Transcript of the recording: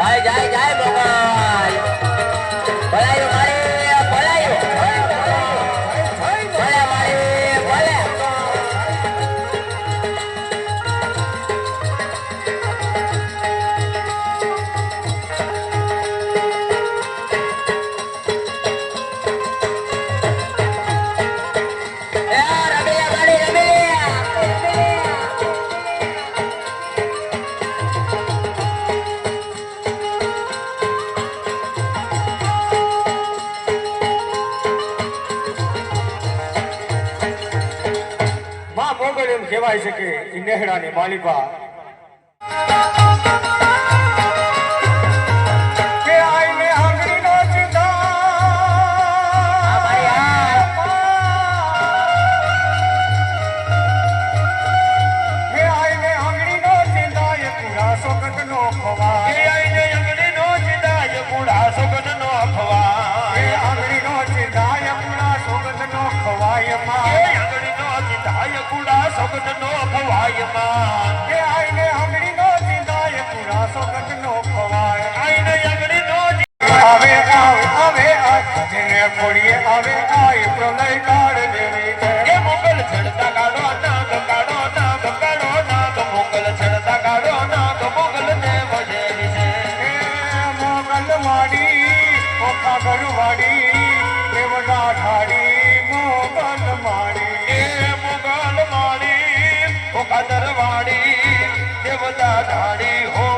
chạy chạy chạy một người. Bên đây một người Mughal એમ કહેવાય છે કે ઈ નેહડાની માલિકા. કે આઈને આંગળીનો ચિદાય બુઢા નો ખવાયમાં. કે આઈને આંગળીનો ચિંતા એ પૂરા સોગંદનો ખવાય. આઈને અંગડીનો આવે આવે આવે જેને ખોડીએ આવે આય પ્રલય કાળ દેવી એ મોગલ છેડતા કાઢો નાગ કાઢો નાગ કાઢો નાગ મોગલ છેડતા કાઢો નાગ મોગલ દેવ જેવી છે એ મોગલ માડી ઓખા ગરવાડી દેવડા ઠાડી देवता धारी हो